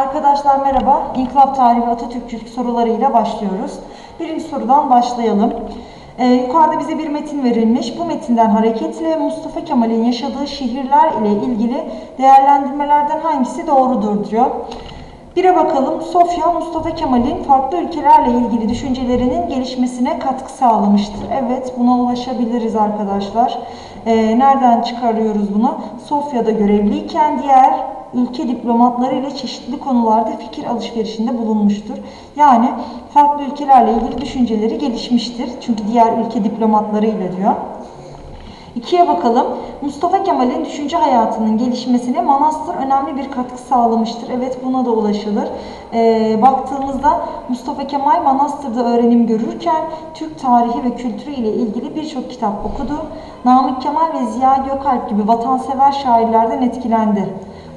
Arkadaşlar merhaba. İnkılap tarihi Atatürkçülük sorularıyla başlıyoruz. Birinci sorudan başlayalım. Ee, yukarıda bize bir metin verilmiş. Bu metinden hareketle Mustafa Kemal'in yaşadığı şehirler ile ilgili değerlendirmelerden hangisi doğrudur diyor. Bire bakalım. Sofya, Mustafa Kemal'in farklı ülkelerle ilgili düşüncelerinin gelişmesine katkı sağlamıştır. Evet, buna ulaşabiliriz arkadaşlar. Ee, nereden çıkarıyoruz bunu? Sofya'da görevliyken diğer ülke diplomatları ile çeşitli konularda fikir alışverişinde bulunmuştur. Yani farklı ülkelerle ilgili düşünceleri gelişmiştir. Çünkü diğer ülke diplomatları ile diyor. İkiye bakalım. Mustafa Kemal'in düşünce hayatının gelişmesine manastır önemli bir katkı sağlamıştır. Evet buna da ulaşılır. Ee, baktığımızda Mustafa Kemal manastırda öğrenim görürken Türk tarihi ve kültürü ile ilgili birçok kitap okudu. Namık Kemal ve Ziya Gökalp gibi vatansever şairlerden etkilendi.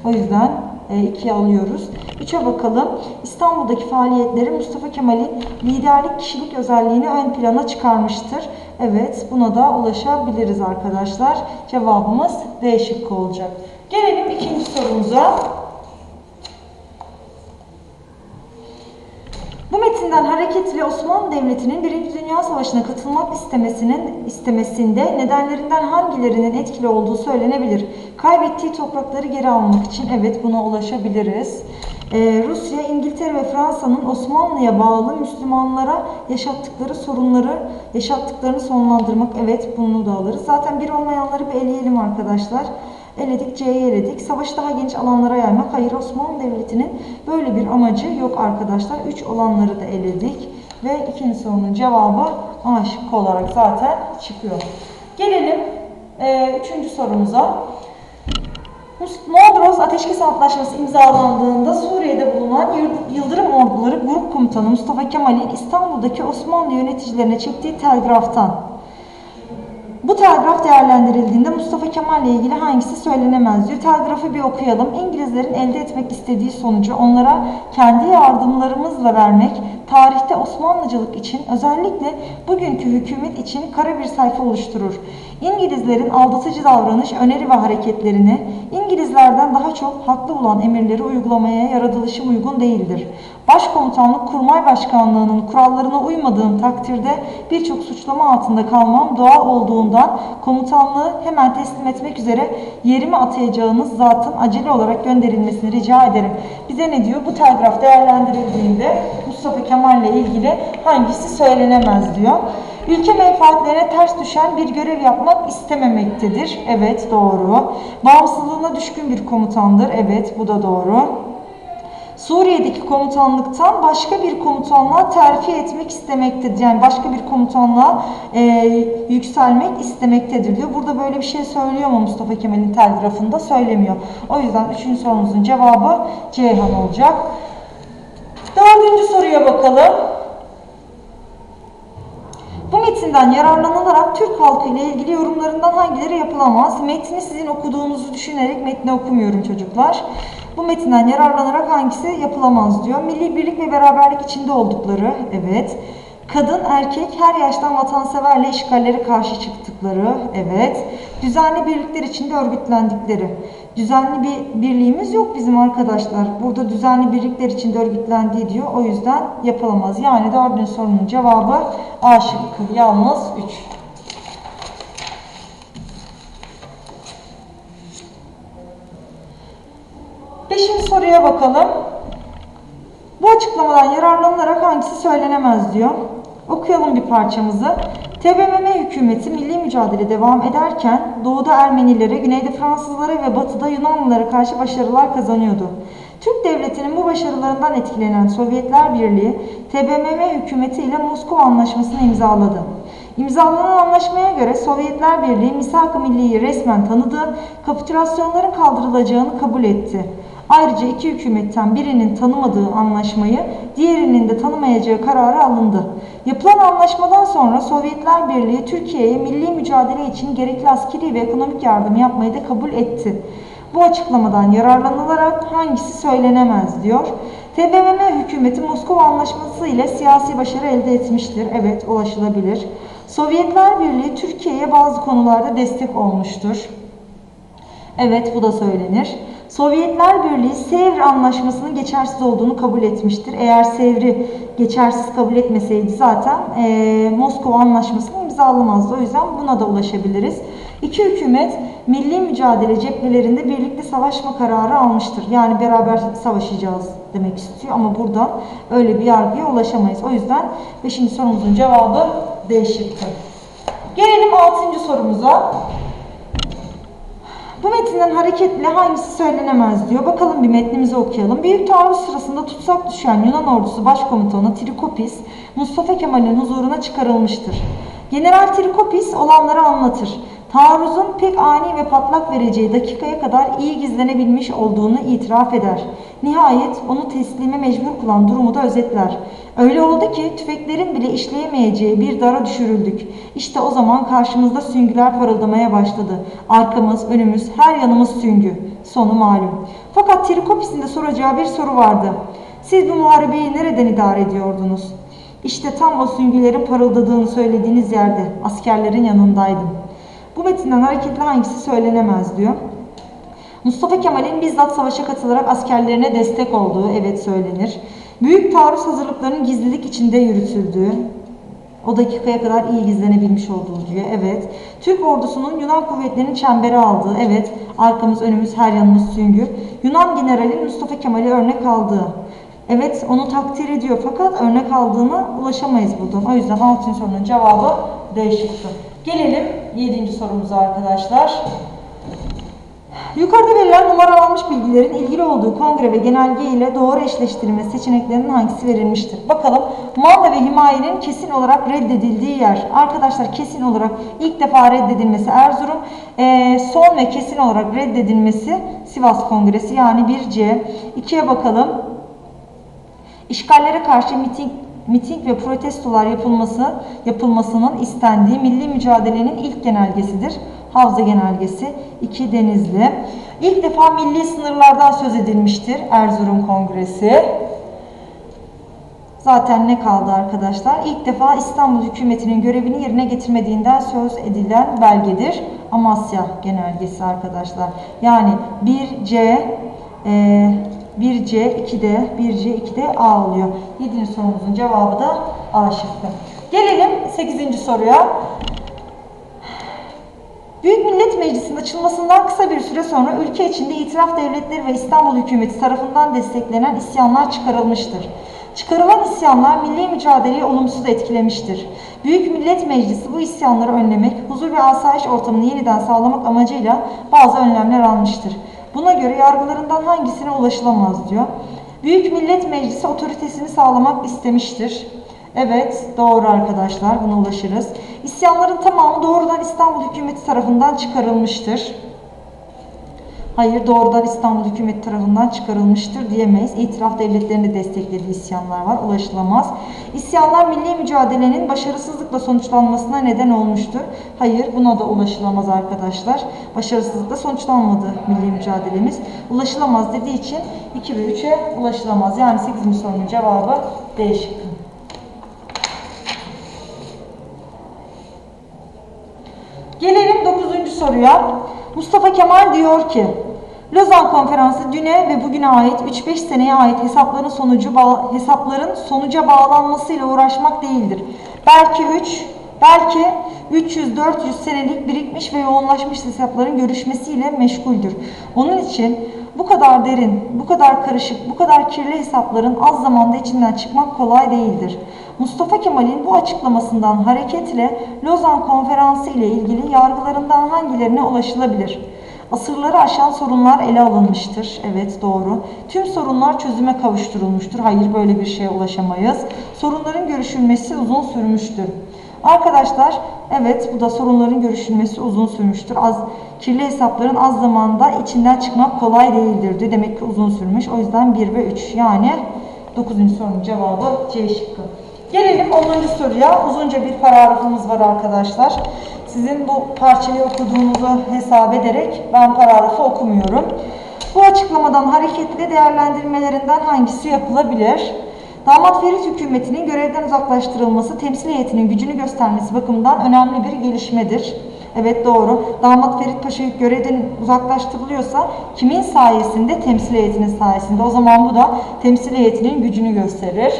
O yüzden e, ikiye alıyoruz. Üçe bakalım. İstanbul'daki faaliyetleri Mustafa Kemal'in liderlik kişilik özelliğini ön plana çıkarmıştır. Evet, buna da ulaşabiliriz arkadaşlar. Cevabımız D şıkkı olacak. Gelelim ikinci sorumuza. Bu metinden hareketle Osmanlı Devleti'nin Birinci Dünya Savaşı'na katılmak istemesinin istemesinde nedenlerinden hangilerinin etkili olduğu söylenebilir. Kaybettiği toprakları geri almak için evet buna ulaşabiliriz. Ee, Rusya, İngiltere ve Fransa'nın Osmanlı'ya bağlı Müslümanlara yaşattıkları sorunları, yaşattıklarını sonlandırmak evet bunu da alırız. Zaten bir olmayanları bir eleyelim arkadaşlar. Eledik, C'yi eledik. Savaşı daha geniş alanlara yaymak. Hayır, Osmanlı Devleti'nin böyle bir amacı yok arkadaşlar. 3 olanları da eledik. Ve ikinci sorunun cevabı A olarak zaten çıkıyor. Gelelim e, üçüncü sorumuza. Mondros Ateşkes Antlaşması imzalandığında Suriye'de bulunan Yıldırım Orduları Grup Komutanı Mustafa Kemal'in İstanbul'daki Osmanlı yöneticilerine çektiği telgraftan. Bu telgraf değerlendirildiğinde Mustafa Kemal ile ilgili hangisi söylenemez diyor. Telgrafı bir okuyalım. İngilizlerin elde etmek istediği sonucu onlara kendi yardımlarımızla vermek, tarihte Osmanlıcılık için özellikle bugünkü hükümet için kara bir sayfa oluşturur. İngilizlerin aldatıcı davranış, öneri ve hareketlerini İngilizlerden daha çok haklı bulan emirleri uygulamaya yaratılışım uygun değildir. Başkomutanlık Kurmay Başkanlığı'nın kurallarına uymadığım takdirde birçok suçlama altında kalmam doğal olduğundan komutanlığı hemen teslim etmek üzere yerime atayacağınız zatın acele olarak gönderilmesini rica ederim. Bize ne diyor? Bu telgraf değerlendirildiğinde Mustafa Kemal ile ilgili hangisi söylenemez diyor. Ülke menfaatlerine ters düşen bir görev yapmak istememektedir. Evet doğru. Bağımsızlığına düşkün bir komutandır. Evet bu da doğru. Suriye'deki komutanlıktan başka bir komutanlığa terfi etmek istemektedir. Yani başka bir komutanlığa e, yükselmek istemektedir diyor. Burada böyle bir şey söylüyor mu Mustafa Kemal'in telgrafında? Söylemiyor. O yüzden üçüncü sorumuzun cevabı Ceyhan olacak. Dördüncü soruya bakalım. Bu metinden yararlanılarak Türk halkı ile ilgili yorumlarından hangileri yapılamaz? Metni sizin okuduğunuzu düşünerek metni okumuyorum çocuklar. Bu metinden yararlanarak hangisi yapılamaz diyor. Milli birlik ve beraberlik içinde oldukları, evet. Kadın, erkek her yaştan vatanseverle işgallere karşı çıktıkları, evet. Düzenli birlikler içinde örgütlendikleri. Düzenli bir birliğimiz yok bizim arkadaşlar. Burada düzenli birlikler içinde örgütlendiği diyor. O yüzden yapılamaz. Yani dördüncü sorunun cevabı A şıkkı. Yalnız 3. Beşinci soruya bakalım. Bu açıklamadan yararlanılarak hangisi söylenemez diyor. Okuyalım bir parçamızı. TBMM hükümeti milli mücadele devam ederken doğuda Ermenilere, güneyde Fransızlara ve batıda Yunanlılara karşı başarılar kazanıyordu. Türk devletinin bu başarılarından etkilenen Sovyetler Birliği, TBMM hükümeti ile Moskova Anlaşması'nı imzaladı. İmzalanan anlaşmaya göre Sovyetler Birliği Misak-ı Milli'yi resmen tanıdı, kapitülasyonların kaldırılacağını kabul etti. Ayrıca iki hükümetten birinin tanımadığı anlaşmayı, diğerinin de tanımayacağı kararı alındı. Yapılan anlaşmadan sonra Sovyetler Birliği Türkiye'ye milli mücadele için gerekli askeri ve ekonomik yardım yapmayı da kabul etti. Bu açıklamadan yararlanılarak hangisi söylenemez diyor. TBMM hükümeti Moskova Anlaşması ile siyasi başarı elde etmiştir. Evet ulaşılabilir. Sovyetler Birliği Türkiye'ye bazı konularda destek olmuştur. Evet bu da söylenir. Sovyetler Birliği Sevr Anlaşması'nın geçersiz olduğunu kabul etmiştir. Eğer Sevr'i geçersiz kabul etmeseydi zaten eee, Moskova Anlaşması'nı imzalamazdı. O yüzden buna da ulaşabiliriz. İki hükümet milli mücadele cephelerinde birlikte savaşma kararı almıştır. Yani beraber savaşacağız demek istiyor ama buradan öyle bir yargıya ulaşamayız. O yüzden 5. sorumuzun cevabı D. Gelelim 6. sorumuza. Bu metinden hareketle hangisi söylenemez diyor. Bakalım bir metnimizi okuyalım. Büyük taarruz sırasında tutsak düşen Yunan ordusu başkomutanı Trikopis Mustafa Kemal'in huzuruna çıkarılmıştır. General Trikopis olanları anlatır. Taarruzun pek ani ve patlak vereceği dakikaya kadar iyi gizlenebilmiş olduğunu itiraf eder. Nihayet onu teslime mecbur kılan durumu da özetler. Öyle oldu ki tüfeklerin bile işleyemeyeceği bir dara düşürüldük. İşte o zaman karşımızda süngüler parıldamaya başladı. Arkamız, önümüz, her yanımız süngü. Sonu malum. Fakat Trikopis'in de soracağı bir soru vardı. Siz bu muharebeyi nereden idare ediyordunuz? İşte tam o süngülerin parıldadığını söylediğiniz yerde, askerlerin yanındaydım. Bu metinden hareketle hangisi söylenemez diyor. Mustafa Kemal'in bizzat savaşa katılarak askerlerine destek olduğu evet söylenir. Büyük taarruz hazırlıklarının gizlilik içinde yürütüldüğü, o dakikaya kadar iyi gizlenebilmiş olduğu diyor. Evet. Türk ordusunun Yunan kuvvetlerinin çembere aldığı. Evet. Arkamız, önümüz, her yanımız süngü. Yunan generali Mustafa Kemal'i örnek aldığı. Evet, onu takdir ediyor fakat örnek aldığına ulaşamayız buradan. O yüzden altın sorunun cevabı D şıkkı. Gelelim 7. sorumuza arkadaşlar. Yukarıda verilen numaralanmış bilgilerin ilgili olduğu kongre ve genelge ile doğru eşleştirme seçeneklerinin hangisi verilmiştir? Bakalım manda ve himayenin kesin olarak reddedildiği yer. Arkadaşlar kesin olarak ilk defa reddedilmesi Erzurum, eee, son ve kesin olarak reddedilmesi Sivas Kongresi yani 1C. 2'ye bakalım. İşgallere karşı miting miting ve protestolar yapılması yapılmasının istendiği milli mücadelenin ilk genelgesidir. Havza Genelgesi 2 Denizli. İlk defa milli sınırlardan söz edilmiştir Erzurum Kongresi. Zaten ne kaldı arkadaşlar? İlk defa İstanbul hükümetinin görevini yerine getirmediğinden söz edilen belgedir. Amasya Genelgesi arkadaşlar. Yani 1C e, 1C 2D 1C 2D A oluyor. 7. sorumuzun cevabı da A şıkkı. Gelelim 8. soruya. Büyük Millet Meclisi'nin açılmasından kısa bir süre sonra ülke içinde itiraf devletleri ve İstanbul hükümeti tarafından desteklenen isyanlar çıkarılmıştır. Çıkarılan isyanlar milli mücadeleyi olumsuz etkilemiştir. Büyük Millet Meclisi bu isyanları önlemek, huzur ve asayiş ortamını yeniden sağlamak amacıyla bazı önlemler almıştır. Buna göre yargılarından hangisine ulaşılamaz diyor. Büyük Millet Meclisi otoritesini sağlamak istemiştir. Evet, doğru arkadaşlar. Buna ulaşırız. İsyanların tamamı doğrudan İstanbul hükümeti tarafından çıkarılmıştır. Hayır, doğrudan İstanbul hükümeti tarafından çıkarılmıştır diyemeyiz. İtiraf devletlerini desteklediği isyanlar var, ulaşılamaz. İsyanlar milli mücadelenin başarısızlıkla sonuçlanmasına neden olmuştur. Hayır, buna da ulaşılamaz arkadaşlar. Başarısızlıkla sonuçlanmadı milli mücadelemiz. Ulaşılamaz dediği için 2 ve 3'e ulaşılamaz. Yani 8. sorunun cevabı D şıkkı. Gelelim 9. soruya. Mustafa Kemal diyor ki, Lozan Konferansı düne ve bugüne ait 3-5 seneye ait hesapların sonucu hesapların sonuca bağlanmasıyla uğraşmak değildir. Belki 3, belki 300-400 senelik birikmiş ve yoğunlaşmış hesapların görüşmesiyle meşguldür. Onun için bu kadar derin, bu kadar karışık, bu kadar kirli hesapların az zamanda içinden çıkmak kolay değildir. Mustafa Kemal'in bu açıklamasından hareketle Lozan Konferansı ile ilgili yargılarından hangilerine ulaşılabilir? Asırları aşan sorunlar ele alınmıştır. Evet doğru. Tüm sorunlar çözüme kavuşturulmuştur. Hayır böyle bir şeye ulaşamayız. Sorunların görüşülmesi uzun sürmüştür. Arkadaşlar evet bu da sorunların görüşülmesi uzun sürmüştür. Az kirli hesapların az zamanda içinden çıkmak kolay değildir. Demek ki uzun sürmüş. O yüzden 1 ve 3 yani 9. sorunun cevabı C şıkkı. Gelelim 10. soruya. Uzunca bir paragrafımız var arkadaşlar. Sizin bu parçayı okuduğunuzu hesap ederek ben paragrafı okumuyorum. Bu açıklamadan hareketle değerlendirmelerinden hangisi yapılabilir? Damat Ferit hükümetinin görevden uzaklaştırılması temsil heyetinin gücünü göstermesi bakımından önemli bir gelişmedir. Evet doğru. Damat Ferit Paşa görevden uzaklaştırılıyorsa kimin sayesinde? Temsil heyetinin sayesinde. O zaman bu da temsil heyetinin gücünü gösterir.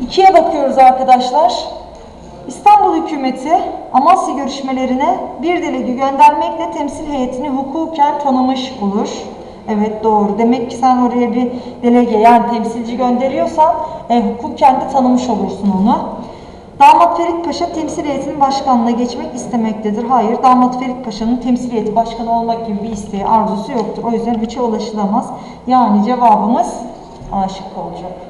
İkiye bakıyoruz arkadaşlar. İstanbul hükümeti Amasya görüşmelerine bir delege göndermekle temsil heyetini hukuken tanımış olur. Evet doğru. Demek ki sen oraya bir delege yani temsilci gönderiyorsan e, hukuken de tanımış olursun onu. Damat Ferit Paşa temsil heyetinin başkanlığına geçmek istemektedir. Hayır, Damat Ferit Paşa'nın temsil heyeti başkanı olmak gibi bir isteği, arzusu yoktur. O yüzden 3'e ulaşılamaz. Yani cevabımız A şıkkı olacak.